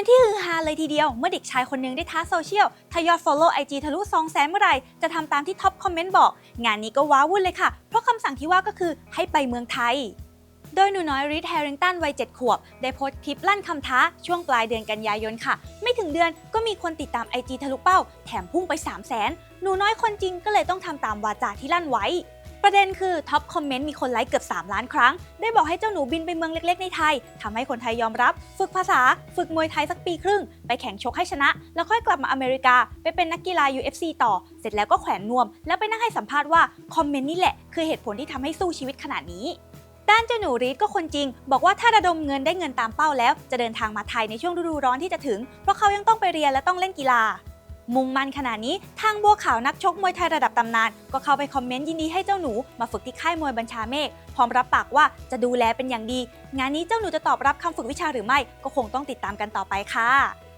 เป็นที่ฮือฮาเลยทีเดียว เมื่อเด็กชายคนหนึงได้ท้าโซเชียลถ้ายอด Follow IG ทะลุ2 0 0แสนเมื่อไหร่จะทำตามที่ท็อปคอมเมนต์บอก งานนี้ก็ว้าวุ่นเลยค่ะ เพราะคำสั่งที่ว่าก็คือให้ไปเมืองไทย โดยหนูน้อยริทแฮริงตันวัย 7 ขวบ ได้โพสต์คลิปลั่นคำท้า ช่วงปลายเดือนกันยายนค่ะ ไม่ถึงเดือนก็มีคนติดตาม IG ทะลุเป้า แถมพุ่งไป 3 0 0แสนหนูน้อยคนจริงก็เลยต้องทำตามวาจาที่ลั่นไว้ ประเด็นคือท็อปคอมเมนต์มีคนไลค์เกือบ 3 ล้านครั้ง ได้บอกให้เจ้าหนูบินไปเมืองเล็ก ๆ ในไทยทำให้คนไทยยอมรับ ฝึกภาษา ฝึกมวยไทยสักปีครึ่ง ไปแข่งชกให้ชนะ แล้วค่อยกลับมาอเมริกา ไปเป็นนักกีฬา UFC ต่อ เสร็จแล้วก็แขวนนวม แล้วไปนั่งให้สัมภาษณ์ว่าคอมเมนต์นี่แหละคือเหตุผลที่ทำให้สู้ชีวิตขนาดนี้ด้านเจ้าหนูรีดก็คนจริง บอกว่าถ้าระดมเงินได้เงินตามเป้าแล้ว จะเดินทางมาไทยในช่วงฤดูร้อนที่จะถึง เพราะเขายังต้องไปเรียนและต้องเล่นกีฬา มุ่งมันขนาดนี้ ทางบัวขาวนักชกมวยไทยระดับตำนาน ก็เข้าไปคอมเมนต์ยินดีให้เจ้าหนูมาฝึกที่ค่ายมวยบัญชาเมฆพร้อมรับปากว่าจะดูแลเป็นอย่างดี งานนี้เจ้าหนูจะตอบรับคำฝึกวิชาหรือไม่ ก็คงต้องติดตามกันต่อไปค่ะ